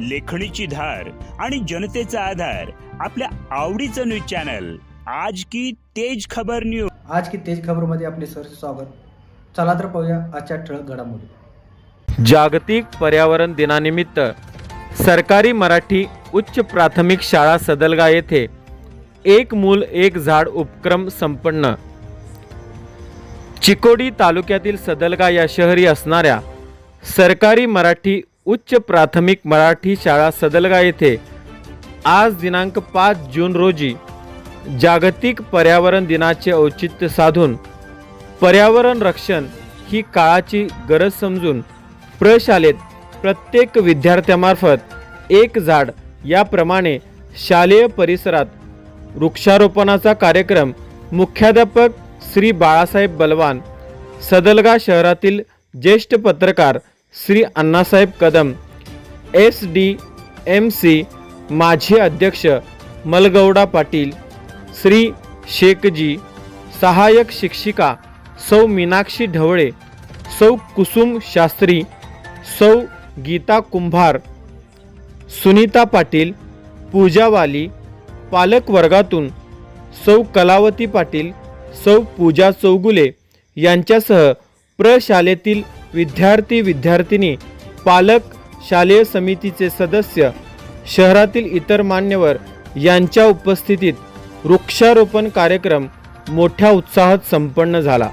लेखणीची धार आणि जनतेचा आधार आपल्या आवडीचं न्यूज चॅनल. आज की तेज खबर न्यूज आज की तेज खबरमध्ये आपले सर स्वागत. चला तर पाहूया आजच्या ठळक घडामोडी. जागतिक पर्यावरण दिनानिमित्त सरकारी मराठी उच्च प्राथमिक शाळा सदलगा येथे एक मूल एक झाड उपक्रम संपन्न. चिकोडी तालुक्यातील सदलगा या शहरी असणाऱ्या सरकारी मराठी उच्च प्राथमिक मराठी शाळा सदलगा येथे आज दिनांक पाच जून रोजी जागतिक पर्यावरण दिनाचे औचित्य साधून पर्यावरण रक्षण ही काळाची गरज समजून प्रशालेत प्रत्येक विद्यार्थ्यामार्फत एक झाड याप्रमाणे शालेय परिसरात वृक्षारोपणाचा कार्यक्रम मुख्याध्यापक श्री बाळासाहेब बलवान सदलगा शहरातील ज्येष्ठ पत्रकार Shri Annasaheb Kadam S D M C माजी अध्यक्ष मलगौडा पाटील श्री शेखजी सहाय्यक शिक्षिका सौ मीनाक्षी ढवळे सौ कुसुम शास्त्री सौ गीता कुंभार सुनीता पाटील पूजावाली पालक वर्गातून सौ कलावती पाटील सौ पूजा चौगुले यांच्यासह प्रशालेतील विद्यार्थी विद्यार्थिनी पालक शालेय समितीचे सदस्य शहरातील इतर मान्यवर यांच्या उपस्थितीत वृक्षारोपण कार्यक्रम मोठ्या उत्साहात संपन्न झाला.